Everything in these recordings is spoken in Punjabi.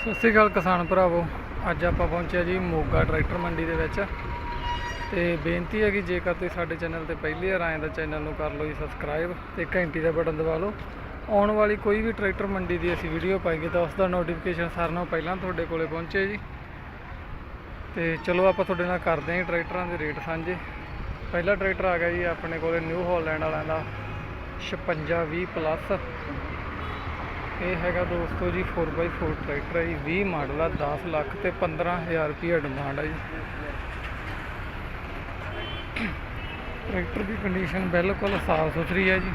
ਸਤਿ ਸ਼੍ਰੀ ਅਕਾਲ ਕਿਸਾਨ ਭਰਾਵੋ, ਅੱਜ ਆਪਾਂ ਪਹੁੰਚਿਆ ਜੀ ਮੋਗਾ ਟਰੈਕਟਰ ਮੰਡੀ ਦੇ ਵਿੱਚ। ਤੇ ਬੇਨਤੀ ਹੈ ਕਿ ਜੇਕਰ ਤੁਸੀਂ ਸਾਡੇ ਚੈਨਲ ਤੇ ਪਹਿਲੀ ਵਾਰ ਆਏ ਤਾਂ ਚੈਨਲ ਨੂੰ ਕਰ ਲਓ ਜੀ ਸਬਸਕ੍ਰਾਈਬ ਤੇ ਘੰਟੀ ਦਾ ਬਟਨ ਦਬਾ ਲਓ। ਆਉਣ ਵਾਲੀ ਕੋਈ ਵੀ ਟਰੈਕਟਰ ਮੰਡੀ ਦੀ ਅਸੀਂ ਵੀਡੀਓ ਪਾਈਏ ਤਾਂ ਉਸ ਦਾ ਨੋਟੀਫਿਕੇਸ਼ਨ ਸਾਰਿਆਂ ਨਾਲੋਂ ਪਹਿਲਾਂ ਤੁਹਾਡੇ ਕੋਲੇ ਪਹੁੰਚੇ ਜੀ। ਤੇ ਚਲੋ ਆਪਾਂ ਤੁਹਾਡੇ ਨਾਲ ਕਰਦੇ ਹਾਂ ਜੀ ਟਰੈਕਟਰਾਂ ਦੇ ਰੇਟ ਸਾਂਝੇ। ਪਹਿਲਾ ਟਰੈਕਟਰ ਆ ਗਿਆ ਜੀ ਆਪਣੇ ਕੋਲੇ ਨਿਊ ਹਾਲੈਂਡ ਵਾਲਿਆਂ ਦਾ 5620 ਪਲੱਸ ਇਹ ਹੈਗਾ ਦੋਸਤੋ ਜੀ 4x4 ਟਰੈਕਟਰ ਹੈ ਜੀ 20 ਮਾਡਲ ਆ 10 ਲੱਖ ਤੇ 15000 ਰੁਪਏ ਡਿਮਾਂਡ ਹੈ ਜੀ। ਟਰੈਕਟਰ ਦੀ ਕੰਡੀਸ਼ਨ ਬਿਲਕੁਲ ਸਾਫ਼ ਸੁਥਰੀ ਹੈ ਜੀ।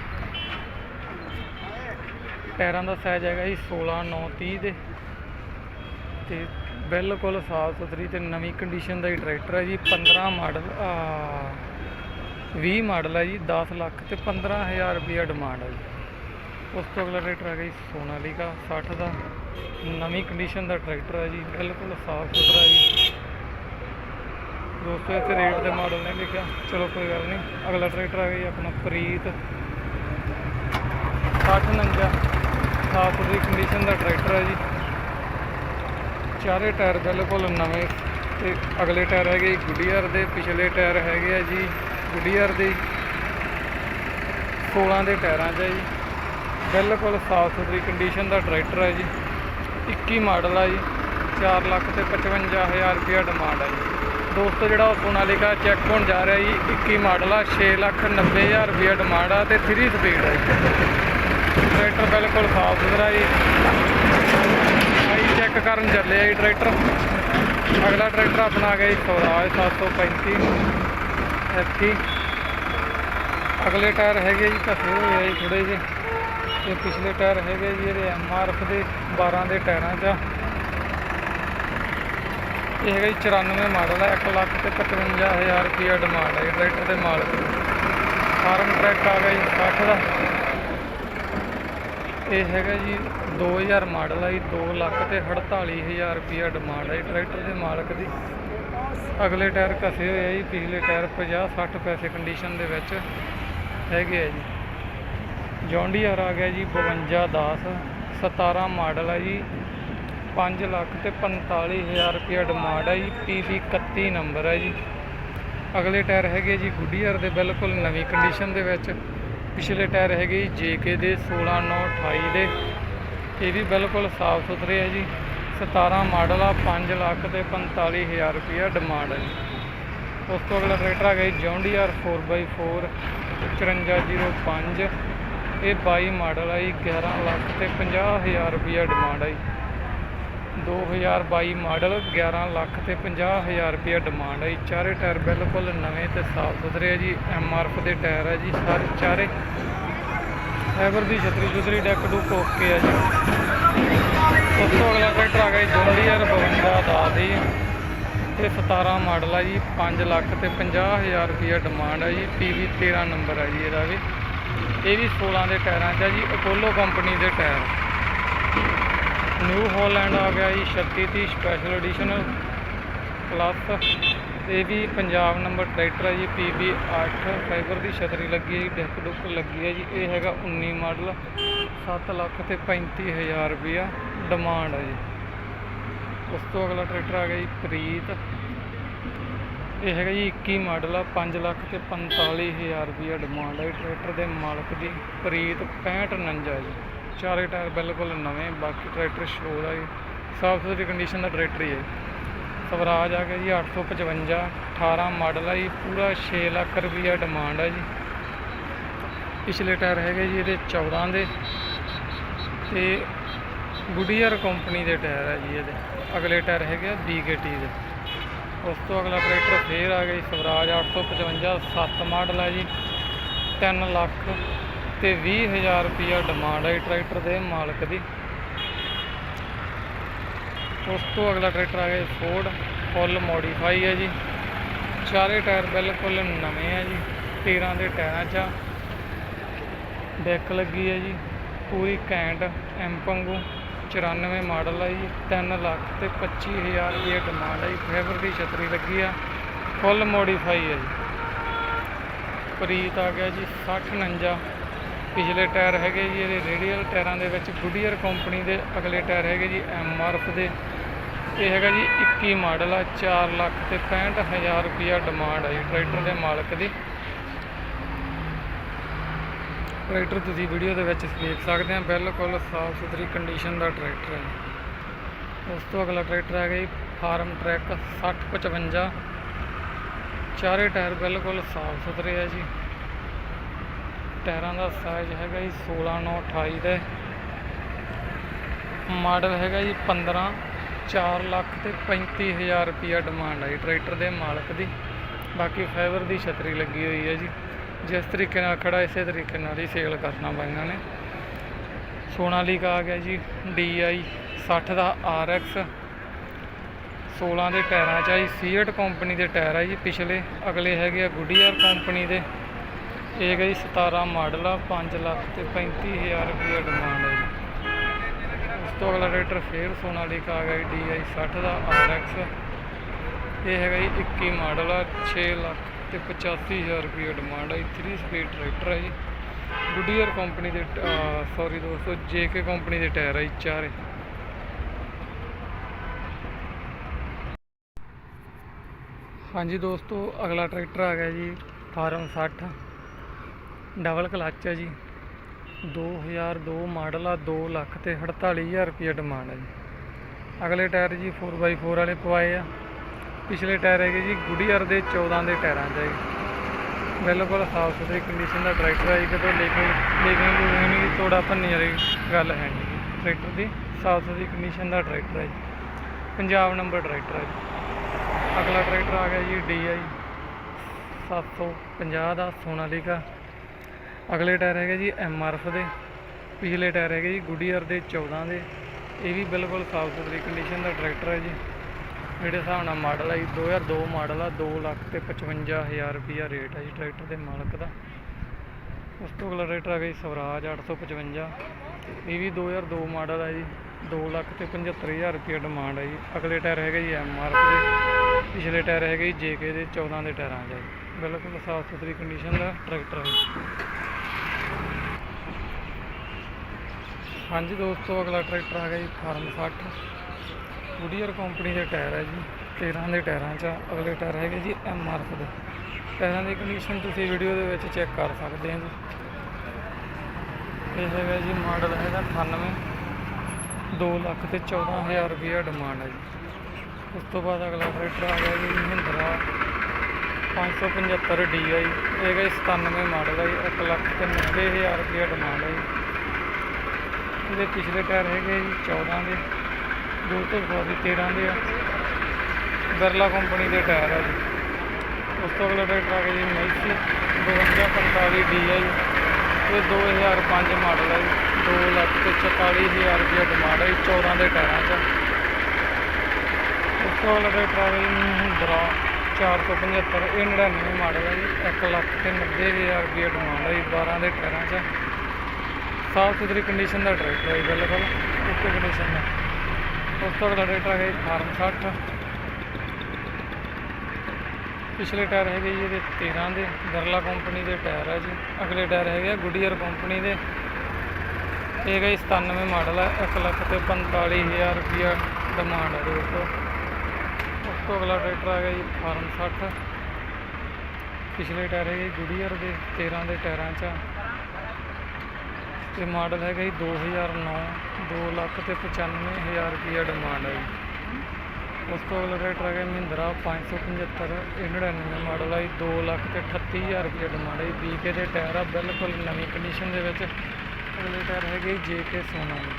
ਪੈਰਾਂ ਦਾ ਸਾਈਜ਼ ਹੈਗਾ ਜੀ 16 9 30 ਦੇ। ਤੇ ਬਿਲਕੁਲ ਸਾਫ਼ ਸੁਥਰੀ ਤੇ ਨਵੀਂ ਕੰਡੀਸ਼ਨ ਦਾ ਹੀ ਟਰੈਕਟਰ ਹੈ ਜੀ 15 ਮਾਡਲ 20 ਮਾਡਲ ਹੈ ਜੀ 10 ਲੱਖ ਤੇ 15000 ਰੁਪਏ ਡਿਮਾਂਡ ਹੈ ਜੀ। ਉਸ ਤੋਂ ਅਗਲਾ ਟਰੈਕਟਰ ਆ ਗਿਆ ਜੀ ਸੋਨਾਲੀਕਾ 60 ਦਾ। ਨਵੀਂ ਕੰਡੀਸ਼ਨ ਦਾ ਟਰੈਕਟਰ ਹੈ ਜੀ, ਬਿਲਕੁਲ ਸਾਫ਼ ਸੁਥਰਾ ਜੀ। ਦੋਸਤੋ, ਇੱਥੇ ਰੇਟ ਦੇ ਮਾਡਲ ਨੇ ਲਿਖਿਆ ਚਲੋ, ਕੋਈ ਗੱਲ ਨਹੀਂ। ਅਗਲਾ ਟਰੈਕਟਰ ਆ ਗਿਆ ਜੀ ਆਪਣਾ ਪ੍ਰੀਤ। 6049 ਸਾਫ਼ ਸੁਥਰੀ ਕੰਡੀਸ਼ਨ ਦਾ ਟਰੈਕਟਰ ਹੈ ਜੀ। ਚਾਰੇ ਟਾਇਰ ਬਿਲਕੁਲ ਨਵੇਂ ਤੇ ਅਗਲੇ ਟਾਇਰ ਹੈਗੇ ਜੀ ਗੁੱਡੀਅਰ ਦੇ। ਪਿਛਲੇ ਟਾਇਰ ਹੈਗੇ ਆ ਜੀ ਗੁੱਡੀਅਰ ਦੇ। 16 ਦੇ ਟਾਇਰਾਂ 'ਚ ਹੈ ਜੀ। ਬਿਲਕੁਲ ਸਾਫ਼ ਸੁਥਰੀ ਕੰਡੀਸ਼ਨ ਦਾ ਟਰੈਕਟਰ ਹੈ ਜੀ। 21 ਮਾਡਲ ਆ ਜੀ। 4 ਲੱਖ ਤੇ 55000 ਰੁਪਇਆ ਡਿਮਾਂਡ ਹੈ ਜੀ। ਦੋਸਤੋ, ਜਿਹੜਾ ਉਹ ਸੋਨਾਲੀਕਾ ਚੈੱਕ ਹੋਣ ਜਾ ਰਿਹਾ ਜੀ 21 ਮਾਡਲ ਆ 6 ਲੱਖ 90000 ਰੁਪਇਆ ਡਿਮਾਂਡ ਆ ਤੇ 3 ਸਪੀਡ ਹੈ ਜੀ। ਟਰੈਕਟਰ ਬਿਲਕੁਲ ਸਾਫ਼ ਸੁਥਰਾ ਜੀ। ਆਈ ਚੈੱਕ ਕਰਨ ਚੱਲੇ ਆ ਜੀ ਟਰੈਕਟਰ ਅਗਲਾ ਟਰੈਕਟਰ ਆਪਣਾ ਆ ਗਿਆ ਜੀ ਸਵਰਾਜ 735 ਐਫੀ ਅਗਲੇ ਟਾਇਰ ਹੈਗੇ ਜੀ ਘਸੇ ਹੋਏ ਆ ਜੀ ਥੋੜੇ ਜਿਹੇ। ਇਹ ਪਿਛਲੇ ਟਾਇਰ ਹੈਗੇ ਜੀ ਇਹਦੇ ਐਮਆਰਐਫ ਦੇ 12 ਦੇ ਟਾਇਰਾਂ 'ਚ ਇਹ ਹੈਗਾ ਜੀ 94 ਮਾਡਲ ਹੈ 1 ਲੱਖ ਤੇ 55000 ਰੁਪਇਆ ਡਿਮਾਂਡ ਹੈ ਜੀ ਟਰੈਕਟਰ ਦੇ ਮਾਲਕ। ਦੀ ਫਾਰਮ ਟਰੈਕ ਆ ਗਿਆ ਜੀ 60 ਦਾ। ਇਹ ਹੈਗਾ ਜੀ 2000 ਮਾਡਲ ਹੈ ਜੀ 2 ਲੱਖ ਤੇ 48000 ਰੁਪਇਆ ਡਿਮਾਂਡ ਹੈ ਜੀ ਟਰੈਕਟਰ ਦੇ ਮਾਲਕ ਦੀ। ਅਗਲੇ ਟਾਇਰ ਘਸੇ ਹੋਏ ਆ ਜੀ, ਪਿਛਲੇ ਟਾਇਰ 50 60 ਪੈਸੇ ਕੰਡੀਸ਼ਨ ਦੇ ਵਿੱਚ ਹੈਗੇ ਆ ਜੀ। ਜੌਂਡੀਆਰ ਆ ਗਿਆ ਜੀ 5210 17 ਮਾਡਲ ਹੈ ਜੀ 5 ਲੱਖ ਤੇ 45000 ਰੁਪਇਆ ਡਿਮਾਂਡ ਹੈ ਜੀ ਪੀਬੀ 31 ਨੰਬਰ ਹੈ ਜੀ। ਅਗਲੇ ਟਾਇਰ ਹੈਗੇ ਜੀ ਗੁੱਡੀਅਰ ਦੇ, ਬਿਲਕੁਲ ਨਵੀਂ ਕੰਡੀਸ਼ਨ ਦੇ ਵਿੱਚ। ਪਿਛਲੇ ਟਾਇਰ ਹੈਗੇ ਜੀ ਜੇਕੇ ਦੇ 16 9 28 ਦੇ। ਇਹ ਵੀ ਬਿਲਕੁਲ ਸਾਫ਼ ਸੁਥਰੇ ਹੈ ਜੀ। 17 ਮਾਡਲ ਆ 5 ਲੱਖ ਤੇ 45000 ਰੁਪਇਆ ਡਿਮਾਂਡ ਹੈ ਜੀ। ਉਸ ਤੋਂ ਅਗਲਾ ਟਰੈਕਟਰ ਆ ਗਿਆ ਜੀ ਜੌਂਡੀਆਰ 4x4 5405 ਇਹ 22 ਮਾਡਲ ਆ ਜੀ 11 ਲੱਖ ਤੇ 50000 ਰੁਪਇਆ ਡਿਮਾਂਡ ਆ ਜੀ। 2022 ਮਾਡਲ 11 ਲੱਖ ਤੇ 50000 ਰੁਪਇਆ ਡਿਮਾਂਡ ਆ ਜੀ। ਚਾਰੇ ਟਾਇਰ ਬਿਲਕੁਲ ਨਵੇਂ ਤੇ ਸਾਫ਼ ਸੁਥਰੇ ਆ ਜੀ। ਐਮਆਰਐਫ ਦੇ ਟਾਇਰ ਹੈ ਜੀ ਸਾਰੇ ਚਾਰੇ। ਐਵਰ ਦੀ ਛਤਰੀ ਛਤਰੀ ਡੈਕ ਡੁੱਕ ਓਕੇ ਹੈ ਜੀ। ਉਸ ਤੋਂ ਅਗਲਾ ਟਰੈਕਟਰ ਆ ਗਿਆ ਜੀ ਜੌਂਡੀਆਰ 52 ਦਾ ਦੀ ਇਹ 17 ਮਾਡਲ ਆ ਜੀ 5 ਲੱਖ ਤੇ 50000 ਰੁਪਇਆ ਡਿਮਾਂਡ ਹੈ ਜੀ। ਪੀਵੀ 13 ਨੰਬਰ ਹੈ ਜੀ ਇਹਦਾ ਵੀ। ਇਹ ਵੀ 16 ਦੇ ਟਾਇਰਾਂ 'ਚ ਆ ਜੀ, ਅਪੋਲੋ ਕੰਪਨੀ ਦੇ ਟਾਇਰ। ਨਿਊ ਹਾਲੈਂਡ ਆ ਗਿਆ ਜੀ 3630 ਸਪੈਸ਼ਲ ਐਡੀਸ਼ਨ ਪਲੱਸ ਇਹ ਵੀ ਪੰਜਾਬ ਨੰਬਰ ਟਰੈਕਟਰ ਹੈ ਜੀ ਪੀਬੀ 8 ਫਾਈਬਰ ਦੀ ਛਤਰੀ ਲੱਗੀ ਹੈ ਜੀ ਡੈਕ ਡੁੱਕ ਲੱਗੀ ਹੈ ਜੀ। ਇਹ ਹੈਗਾ 19 ਮਾਡਲ 7 ਲੱਖ ਤੇ 35000 ਰੁਪਇਆ ਡਿਮਾਂਡ ਹੈ ਜੀ। ਉਸ ਤੋਂ ਅਗਲਾ ਟਰੈਕਟਰ ਆ ਗਿਆ ਜੀ, ਪ੍ਰੀਤ। ਇਹ ਹੈਗਾ ਜੀ 21 ਮਾਡਲ ਆ 5 ਲੱਖ ਤੇ 45000 ਰੁਪਇਆ ਡਿਮਾਂਡ ਹੈ ਟਰੈਕਟਰ ਦੇ ਮਾਲਕ ਦੀ ਪ੍ਰੀਤ 6549 ਜੀ। ਚਾਰੇ ਟਾਇਰ ਬਿਲਕੁਲ ਨਵੇਂ, ਬਾਕੀ ਟਰੈਕਟਰ ਸ਼ੋ ਦਾ ਜੀ। ਸਾਫ਼ ਸੁਥਰੀ ਕੰਡੀਸ਼ਨ ਦਾ ਟਰੈਕਟਰ ਹੀ ਹੈ ਸਵਰਾਜ ਆ ਗਿਆ ਜੀ 855 18 ਮਾਡਲ ਆ ਜੀ, ਪੂਰਾ 6 ਲੱਖ ਰੁਪਇਆ ਡਿਮਾਂਡ ਹੈ ਜੀ। ਪਿਛਲੇ ਟਾਇਰ ਹੈਗੇ ਜੀ ਇਹਦੇ 14 ਦੇ। ਤੇ ਗੁਡੀਅਰ ਕੰਪਨੀ ਦੇ ਟਾਇਰ ਹੈ ਜੀ ਇਹਦੇ। ਅਗਲੇ ਟਾਇਰ ਹੈਗੇ ਆ BKT ਦੇ। ਉਸ ਤੋਂ ਅਗਲਾ ਟਰੈਕਟਰ ਫੇਰ ਆ ਗਿਆ ਜੀ, ਸਵਰਾਜ 855 7 ਮਾਡਲ ਹੈ ਜੀ। 3 ਲੱਖ ਤੇ 20000 ਰੁਪਇਆ ਡਿਮਾਂਡ ਹੈ ਜੀ ਟਰੈਕਟਰ ਦੇ ਮਾਲਕ ਦੀ। ਉਸ ਤੋਂ ਅਗਲਾ ਟਰੈਕਟਰ ਆ ਗਿਆ ਜੀ ਫੋਰਡ ਫੁੱਲ ਮੋਡੀਫਾਈ ਹੈ ਜੀ। ਚਾਰੇ ਟਾਇਰ ਬਿਲਕੁਲ ਨਵੇਂ ਹੈ ਜੀ 13 ਦੇ ਟਾਇਰਾਂ 'ਚ ਆ। ਡੈਕ ਲੱਗੀ ਹੈ ਜੀ, ਪੂਰੀ ਕੈਂਟ ਐਂਪੰਗੂ 94 ਮਾਡਲ ਆ ਜੀ 3 ਲੱਖ ਤੇ 25000 ਰੁਪਏ ਡਿਮਾਂਡ ਹੈ ਜੀ ਫੇਵਰ ਦੀ ਛਤਰੀ ਲੱਗੀ ਆ ਫੁੱਲ ਮੋਡੀਫਾਈ ਆ ਜੀ। ਪ੍ਰੀਤ ਆ ਗਿਆ ਜੀ 6049 ਪਿਛਲੇ ਟਾਇਰ ਹੈਗੇ ਜੀ, ਇਹਦੇ ਰੇਡੀਅਲ ਟਾਇਰਾਂ ਦੇ ਵਿੱਚ ਗੁਡੀਅਰ ਕੰਪਨੀ ਦੇ ਅਗਲੇ ਟਾਇਰ ਹੈਗੇ ਜੀ ਐਮਆਰਐਫ ਦੇ। ਇਹ ਹੈਗਾ ਜੀ 21 ਮਾਡਲ ਆ 4 ਲੱਖ ਤੇ 65000 ਰੁਪਿਆ ਡਿਮਾਂਡ ਆ ਜੀ, ਟਰੈਕਟਰ ਦੇ ਮਾਲਕ ਦੀ। ਟਰੈਕਟਰ ਤੁਸੀਂ ਵੀਡੀਓ ਦੇ ਵਿੱਚ ਦੇਖ ਸਕਦੇ ਆ, ਬਿਲਕੁਲ ਸਾਫ਼ ਸੁਥਰੀ ਕੰਡੀਸ਼ਨ ਦਾ ਟਰੈਕਟਰ ਹੈ। ਉਸ ਤੋਂ ਅਗਲਾ ਟਰੈਕਟਰ ਹੈਗਾ ਜੀ, ਫਾਰਮ ਟਰੈਕ 6055 ਚਾਰੇ ਟਾਇਰ ਬਿਲਕੁਲ ਸਾਫ਼ ਸੁਥਰੇ ਆ ਜੀ। ਟਾਇਰਾਂ ਦਾ ਸਾਈਜ਼ ਹੈਗਾ ਜੀ 16 9 28 ਦਾ। ਮਾਡਲ ਹੈਗਾ ਜੀ 15 4 ਲੱਖ ਤੇ 35000 ਰੁਪਿਆ ਡਿਮਾਂਡ ਹੈ ਜੀ ਟਰੈਕਟਰ ਦੇ ਮਾਲਕ ਦੀ। ਬਾਕੀ ਫਾਈਬਰ ਦੀ ਛਤਰੀ ਲੱਗੀ ਹੋਈ ਹੈ ਜੀ। ਜਿਸ ਤਰੀਕੇ ਨਾਲ ਖੜਾ, ਇਸੇ ਤਰੀਕੇ ਨਾਲ ਹੀ ਸੇਲ ਕਰਨਾ ਵਾ ਇਹਨਾਂ ਨੇ। ਸੋਨਾਲੀਕਾ ਆ ਗਿਆ ਜੀ DI 60 ਦਾ RX 16 ਦੇ ਟਾਇਰਾਂ 'ਚ ਆ ਜੀ ਸੀਟ ਕੰਪਨੀ ਦੇ ਟਾਇਰ ਆ ਜੀ ਪਿਛਲੇ, ਅਗਲੇ ਹੈਗੇ ਆ ਗੁਡੀਅਰ ਕੰਪਨੀ ਦੇ। ਇਹ ਹੈਗਾ ਜੀ 17 ਮਾਡਲ ਆ 5 ਲੱਖ ਤੇ 35000 ਰੁਪਏ ਡਿਮਾਂਡ ਹੈ ਜੀ। ਉਸ ਤੋਂ ਅਗਲਾ ਟਰੈਕਟਰ ਫੇਰ ਸੋਨਾਲੀਕਾ ਆ ਗਿਆ ਜੀ DI 60 ਦਾ RX ਇਹ ਹੈਗਾ ਜੀ 21 ਮਾਡਲ ਆ 6 ਲੱਖ ਤੇ 85000 ਰੁਪਏ ਡਿਮਾਂਡ ਹੈ 3 ਸਪੀਡ ਟਰੈਕਟਰ ਹੈ ਜੀ। ਗੁਡੀਅਰ ਕੰਪਨੀ ਦੇ ਸੌਰੀ ਦੋਸਤੋ ਜੇਕੇ ਕੰਪਨੀ ਦੇ ਟਾਇਰ ਆ ਜੀ, ਚਾਰੇ। ਹਾਂਜੀ ਦੋਸਤੋ, ਅਗਲਾ ਟਰੈਕਟਰ ਆ ਗਿਆ ਜੀ ਫਾਰਮ 60 ਡਬਲ ਕਲੱਚ ਹੈ ਜੀ। 2002 ਮਾਡਲ ਆ 2 ਲੱਖ ਤੇ 48000 ਰੁਪਏ ਡਿਮਾਂਡ ਹੈ ਜੀ। ਅਗਲੇ ਟਾਇਰ ਜੀ 4x4 ਵਾਲੇ ਪਵਾਏ ਆ। ਪਿਛਲੇ ਟਾਇਰ ਹੈਗੇ ਜੀ ਗੁਡੀਅਰ ਦੇ 14 ਦੇ ਟਾਇਰਾਂ 'ਚ ਹੈ ਬਿਲਕੁਲ ਸਾਫ਼ ਸੁਥਰੀ ਕੰਡੀਸ਼ਨ ਦਾ ਟਰੈਕਟਰ ਹੈ ਜੀ, ਕਿਤੋਂ ਲੈ ਕੇ ਲੈ ਕੇ ਨਹੀਂ ਤੋੜਾ ਭੰਨੀ ਵਾਲੀ ਗੱਲ ਹੈ ਨਹੀਂ ਟਰੈਕਟਰ ਦੀ ਸਾਫ਼ ਸੁਥਰੀ ਕੰਡੀਸ਼ਨ ਦਾ ਟਰੈਕਟਰ ਹੈ ਜੀ। ਪੰਜਾਬ ਨੰਬਰ ਟਰੈਕਟਰ ਹੈ ਜੀ। ਅਗਲਾ ਟਰੈਕਟਰ ਆ ਗਿਆ ਜੀ DI 750 ਦਾ ਸੋਨਾਲੀਕਾ ਅਗਲੇ ਟਾਇਰ ਹੈਗੇ ਜੀ MRF ਦੇ। ਪਿਛਲੇ ਟਾਇਰ ਹੈਗੇ ਜੀ ਗੁਡੀਅਰ ਦੇ 14 ਦੇ। ਇਹ ਵੀ ਬਿਲਕੁਲ ਸਾਫ਼ ਸੁਥਰੀ ਕੰਡੀਸ਼ਨ ਦਾ ਟਰੈਕਟਰ ਹੈ ਜੀ। ਜਿਹੜੇ ਹਿਸਾਬ ਨਾਲ ਮਾਡਲ ਆ ਜੀ 2002 ਮਾਡਲ ਆ 2 ਲੱਖ ਤੇ 55000 ਰੁਪਿਆ ਰੇਟ ਹੈ ਜੀ ਟਰੈਕਟਰ ਦੇ ਮਾਲਕ ਦਾ। ਉਸ ਤੋਂ ਅਗਲਾ ਟਰੈਕਟਰ ਆ ਗਿਆ ਜੀ ਸਵਰਾਜ 855 ਇਹ ਵੀ 2002 ਮਾਡਲ ਆ ਜੀ 2 ਲੱਖ ਤੇ 75000 ਰੁਪਿਆ ਡਿਮਾਂਡ ਹੈ ਜੀ। ਅਗਲੇ ਟਾਇਰ ਹੈਗੇ ਜੀ ਐਮਆਰਐਫ ਦੇ, ਪਿਛਲੇ ਟਾਇਰ ਹੈਗੇ ਜੀ ਜੇਕੇ ਦੇ 14 ਦੇ ਟਾਇਰਾਂ 'ਚ ਜੀ। ਬਿਲਕੁਲ ਸਾਫ਼ ਸੁਥਰੀ ਕੰਡੀਸ਼ਨ ਦਾ ਟਰੈਕਟਰ ਹੈ ਹਾਂਜੀ ਦੋਸਤੋ, ਅਗਲਾ ਟਰੈਕਟਰ ਆ ਗਿਆ ਜੀ ਫਾਰਮ 60 ਗੁਡੀਅਰ ਕੰਪਨੀ ਦੇ ਟਾਇਰ ਹੈ ਜੀ 13 ਦੇ ਟਾਇਰਾਂ 'ਚ ਅਗਲੇ ਟਾਇਰ ਹੈਗੇ ਜੀ ਐਮਆਰਐਫ ਦੇ। ਟਾਇਰਾਂ ਦੀ ਕੰਡੀਸ਼ਨ ਤੁਸੀਂ ਵੀਡੀਓ ਦੇ ਵਿੱਚ ਚੈੱਕ ਕਰ ਸਕਦੇ ਹੋ ਜੀ। ਇਹ ਹੈਗਾ ਜੀ ਮਾਡਲ ਹੈਗਾ 98 2 ਲੱਖ ਤੇ 14000 ਰੁਪਇਆ ਡਿਮਾਂਡ ਹੈ ਜੀ। ਉਸ ਤੋਂ ਬਾਅਦ ਅਗਲਾ ਟਰੈਕਟਰ ਆ ਗਿਆ ਜੀ ਮਹਿੰਦਰਾ 575 DI ਇਹ ਹੈਗਾ ਜੀ 97 ਮਾਡਲ ਹੈ ਜੀ 1 ਲੱਖ ਤੇ 90000 ਰੁਪਇਆ ਡਿਮਾਂਡ ਹੈ ਜੀ। ਇਹਦੇ ਪਿਛਲੇ ਟਾਇਰ ਹੈਗੇ ਜੀ 14 ਦੇ। ਦੋ ਤੋਂ ਸੌਰੀ 13 ਦੇ ਆ। ਬਿਰਲਾ ਕੰਪਨੀ ਦੇ ਟਾਇਰ ਆ ਜੀ। ਉਸ ਤੋਂ ਅਗਲਾ ਟਰੈਕਟਰ ਆ ਗਿਆ ਜੀ ਮੈਸੀ 5245 DI ਇਹ 2005 ਮਾਡਲ ਹੈ ਜੀ। 2 ਲੱਖ ਤੇ 44000 ਰੁਪਏ ਡਿਮਾਂਡ ਹੈ ਜੀ 14 ਦੇ ਟਾਇਰਾਂ 'ਚ। ਉਸ ਤੋਂ ਅਗਲਾ ਟਰੈਕਟਰ ਆ ਗਿਆ ਜੀ ਮਹਿੰਦਰਾ 475 ਇਹ 99 ਮਾਡਲ ਹੈ ਜੀ। 1 ਲੱਖ ਤੇ 90000 ਰੁਪਏ ਡਿਮਾਂਡ ਹੈ ਜੀ 12 ਦੇ ਟਾਇਰਾਂ 'ਚ। ਸਾਫ਼ ਸੁਥਰੀ ਕੰਡੀਸ਼ਨ ਦਾ ਟਰੈਕਟਰ ਹੈ ਜੀ, ਬਿਲਕੁਲ। ਓਕੇ ਕੰਡੀਸ਼ਨ ਦਾ। ਉਸ ਤੋਂ ਅਗਲਾ ਟਰੈਕਟਰ ਹੈ ਫਾਰਮ 60 ਪਿਛਲੇ ਟਾਇਰ ਹੈਗੇ ਜੀ ਇਹਦੇ 13 ਦੇ, ਗਰਲਾ ਕੰਪਨੀ ਦੇ ਟਾਇਰ ਹੈ ਜੀ। ਅਗਲੇ ਟਾਇਰ ਹੈਗੇ ਆ ਗੁੱਡੀਅਰ ਕੰਪਨੀ ਦੇ। ਇਹ ਹੈਗਾ ਜੀ 97 ਮਾਡਲ ਹੈ 1 ਲੱਖ ਤੇ 45000 ਰੁਪਇਆ ਡਿਮਾਂਡ ਹੈ ਦੋਸਤੋ ਉਸ ਤੋਂ ਅਗਲਾ ਟਰੈਕਟਰ ਆ ਗਿਆ ਜੀ ਫਾਰਮ 60 ਪਿਛਲੇ ਟਾਇਰ ਹੈਗੇ ਜੀ ਗੁਡੀਅਰ ਦੇ 13 ਦੇ ਟਾਇਰਾਂ 'ਚ ਤੇ ਮਾਡਲ ਹੈਗਾ ਜੀ 2009 2 ਲੱਖ ਤੇ 95000 ਰੁਪਇਆ ਡਿਮਾਂਡ ਹੈ ਜੀ। ਉਸ ਤੋਂ ਅਗਲਾ ਟਰੈਕਟਰ ਹੈਗਾ ਮਹਿੰਦਰਾ 575 ਇਹ 99 ਮਾਡਲ ਹੈ ਜੀ 2 ਲੱਖ ਤੇ 38000 ਰੁਪਏ ਡਿਮਾਂਡ ਹੈ ਜੀ। ਬੀਕੇ ਦੇ ਟਾਇਰ ਆ, ਬਿਲਕੁਲ ਨਵੀਂ ਕੰਡੀਸ਼ਨ ਦੇ ਵਿੱਚ। ਅਗਲੇ ਟਾਇਰ ਹੈਗੇ ਜੀ ਜੇਕੇ ਸੋਨਾ ਜੀ।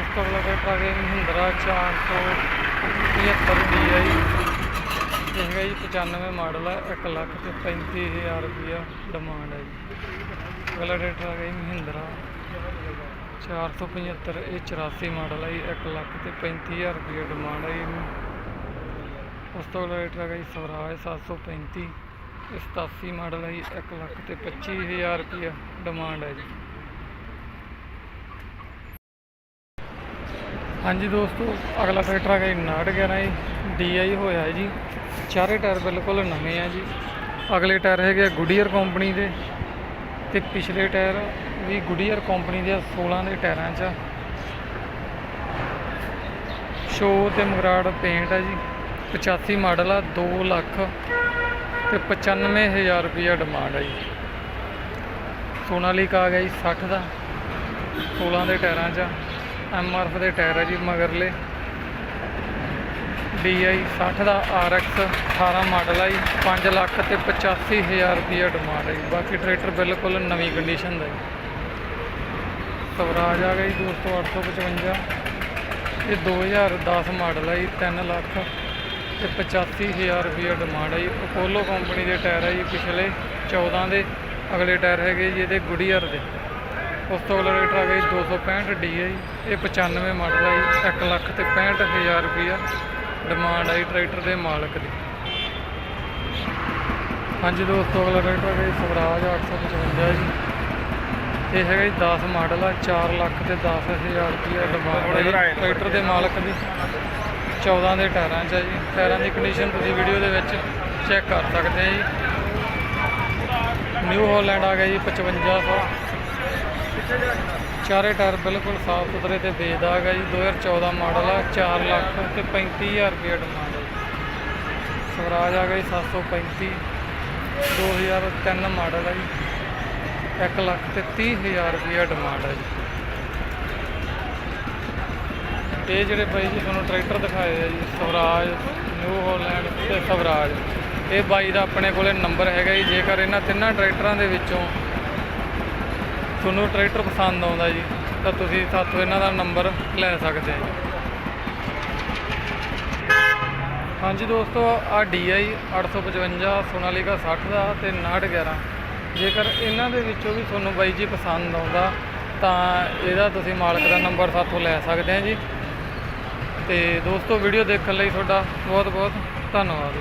ਉਸ ਤੋਂ ਅਗਲਾ ਟਰੈਕਟਰ ਆ ਗਿਆ ਜੀ, ਮਹਿੰਦਰਾ 475 DI ਇਹ ਹੈਗਾ ਜੀ 95 ਮਾਡਲ ਹੈ 1 ਲੱਖ ਤੇ 35000 ਰੁਪਇਆ ਡਿਮਾਂਡ ਹੈ ਜੀ। ਅਗਲਾ ਟਰੈਕਟਰ ਹੈਗਾ ਜੀ ਮਹਿੰਦਰਾ 475 ਇਹ 84 ਮਾਡਲ ਹੈ ਜੀ 1 ਲੱਖ ਤੇ 35000 ਰੁਪਏ ਡਿਮਾਂਡ ਹੈ ਜੀ ਉਸ ਤੋਂ ਅਗਲਾ ਟਰੈਕਟਰ ਆ ਗਿਆ ਜੀ ਸਵਰਾਜ 735 ਇਹ 87 ਮਾਡਲ ਹੈ ਜੀ 1 ਲੱਖ ਤੇ 25000 ਰੁਪਇਆ ਡਿਮਾਂਡ ਹੈ ਜੀ। ਹਾਂਜੀ ਦੋਸਤੋ ਅਗਲਾ ਟਰੈਕਟਰ ਆ ਗਿਆ ਜੀ 911 ਜੀ ਡੀਆਈ ਹੋਇਆ ਹੈ ਜੀ। ਚਾਰੇ ਟਾਇਰ ਬਿਲਕੁਲ ਨਵੇਂ ਆ ਜੀ। ਅਗਲੇ ਟਾਇਰ ਹੈਗੇ ਆ ਗੁਡੀਅਰ ਕੰਪਨੀ ਦੇ। ਤੇ ਪਿਛਲੇ ਟਾਇਰ ਵੀ ਗੁਡੀਅਰ ਕੰਪਨੀ ਦੇ ਆ, 16 ਦੇ ਟਾਇਰਾਂ 'ਚ ਆ। ਸ਼ੋ ਤੇ ਮਗਰਾੜ ਪੇਂਟ ਆ ਜੀ। 85 ਮਾਡਲ ਆ 2 ਲੱਖ ਤੇ 95000 ਰੁਪਇਆ ਡਿਮਾਂਡ ਆ ਜੀ। ਸੋਨਾਲੀਕਾ ਆ ਗਿਆ ਜੀ 60 ਦਾ 16 ਦੇ ਟਾਇਰਾਂ 'ਚ ਐਮਆਰਐਫ ਦੇ ਟਾਇਰ ਆ ਜੀ ਮਗਰਲੇ। DI 60 ਦਾ RX 18 ਮਾਡਲ ਆ ਜੀ 5 ਲੱਖ ਤੇ 85000 ਰੁਪਇਆ ਡਿਮਾਂਡ ਹੈ ਜੀ। ਬਾਕੀ ਟਰੈਕਟਰ ਬਿਲਕੁਲ ਨਵੀਂ ਕੰਡੀਸ਼ਨ ਦਾ ਜੀ। ਸਵਰਾਜ ਆ ਗਿਆ ਜੀ ਦੋਸਤੋ 855 ਇਹ 2010 ਮਾਡਲ ਆ ਜੀ 3 ਲੱਖ ਤੇ 85000 ਰੁਪਇਆ ਡਿਮਾਂਡ ਹੈ ਜੀ। ਅਪੋਲੋ ਕੰਪਨੀ ਦੇ ਟਾਇਰ ਹੈ ਜੀ ਪਿਛਲੇ 14 ਦੇ। ਅਗਲੇ ਟਾਇਰ ਹੈਗੇ ਜੀ ਇਹਦੇ ਗੁਡੀਅਰ ਦੇ। ਉਸ ਤੋਂ ਅਗਲਾ ਰੇਟ ਆ ਗਿਆ ਜੀ 265 ਡੀ ਹੈ ਜੀ। ਇਹ 95 ਮਾਡਲ ਹੈ ਜੀ 1 ਲੱਖ ਤੇ 65000 ਰੁਪਇਆ ਡਿਮਾਂਡ ਹੈ ਜੀ ਟਰੈਕਟਰ ਦੇ ਮਾਲਕ ਦੀ। ਹਾਂਜੀ ਦੋਸਤੋ, ਅਗਲਾ ਟਰੈਕਟਰ ਹੈ ਜੀ ਸਵਰਾਜ 855 ਜੀ। ਇਹ ਹੈਗਾ ਜੀ 10 ਮਾਡਲ ਆ 4 ਲੱਖ ਤੇ 10000 ਰੁਪਇਆ ਡਿਮਾਂਡ ਹੈ ਜੀ ਟਰੈਕਟਰ ਦੇ ਮਾਲਕ ਦੀ। 14 ਦੇ ਟਾਇਰਾਂ 'ਚ ਹੈ ਜੀ। ਟਾਇਰਾਂ ਦੀ ਕੰਡੀਸ਼ਨ ਤੁਸੀਂ ਵੀਡੀਓ ਦੇ ਵਿੱਚ ਚੈੱਕ ਕਰ ਸਕਦੇ ਆ ਜੀ। ਨਿਊ ਹਾਲੈਂਡ ਆ ਗਿਆ ਜੀ 5500 ਚਾਰੇ ਟਾਇਰ ਬਿਲਕੁਲ ਸਾਫ਼ ਸੁਥਰੇ ਤੇ ਵੇਚਦਾ ਹੈਗਾ ਜੀ। 2014 ਮਾਡਲ ਆ 4 ਲੱਖ ਤੇ 35000 ਰੁਪਏ ਡਿਮਾਂਡ ਹੈ ਜੀ। ਸਵਰਾਜ ਆ ਗਿਆ ਜੀ 735 2003 ਮਾਡਲ ਹੈ ਜੀ। 1 ਲੱਖ ਤੇ 30000 ਰੁਪਏ ਡਿਮਾਂਡ ਹੈ ਜੀ। ਇਹ ਜਿਹੜੇ ਬਾਈ ਜੀ ਤੁਹਾਨੂੰ ਟਰੈਕਟਰ ਦਿਖਾਏ ਆ ਜੀ, ਸਵਰਾਜ, ਨਿਊ ਹੋਲੈਂਡ ਤੇ ਸਵਰਾਜ। ਇਹ ਬਾਈ ਦਾ ਆਪਣੇ ਕੋਲੇ ਨੰਬਰ ਹੈਗਾ ਜੀ। ਜੇਕਰ ਇਹਨਾਂ ਤਿੰਨਾਂ ਟਰੈਕਟਰਾਂ ਦੇ ਵਿੱਚੋਂ ਤੁਹਾਨੂੰ ਟਰੈਕਟਰ ਪਸੰਦ ਆਉਂਦਾ ਜੀ, ਤਾਂ ਤੁਸੀਂ ਸਾਥੋਂ ਇਹਨਾਂ ਦਾ ਨੰਬਰ ਲੈ ਸਕਦੇ ਆ ਜੀ। ਹਾਂਜੀ ਦੋਸਤੋ ਆ DI 855 ਸੋਨਾਲੀਕਾ 60 ਦਾ ਤੇ 911 ਜੇਕਰ ਇਹਨਾਂ ਦੇ ਵਿੱਚੋਂ ਵੀ ਤੁਹਾਨੂੰ ਬਾਈ ਜੀ ਪਸੰਦ ਆਉਂਦਾ, ਤਾਂ ਇਹਦਾ ਤੁਸੀਂ ਮਾਲਕ ਦਾ ਨੰਬਰ ਸਾਥੋਂ ਲੈ ਸਕਦੇ ਆ ਜੀ। ਤੇ ਦੋਸਤੋ, ਵੀਡੀਓ ਦੇਖਣ ਲਈ ਤੁਹਾਡਾ ਬਹੁਤ ਬਹੁਤ ਧੰਨਵਾਦ।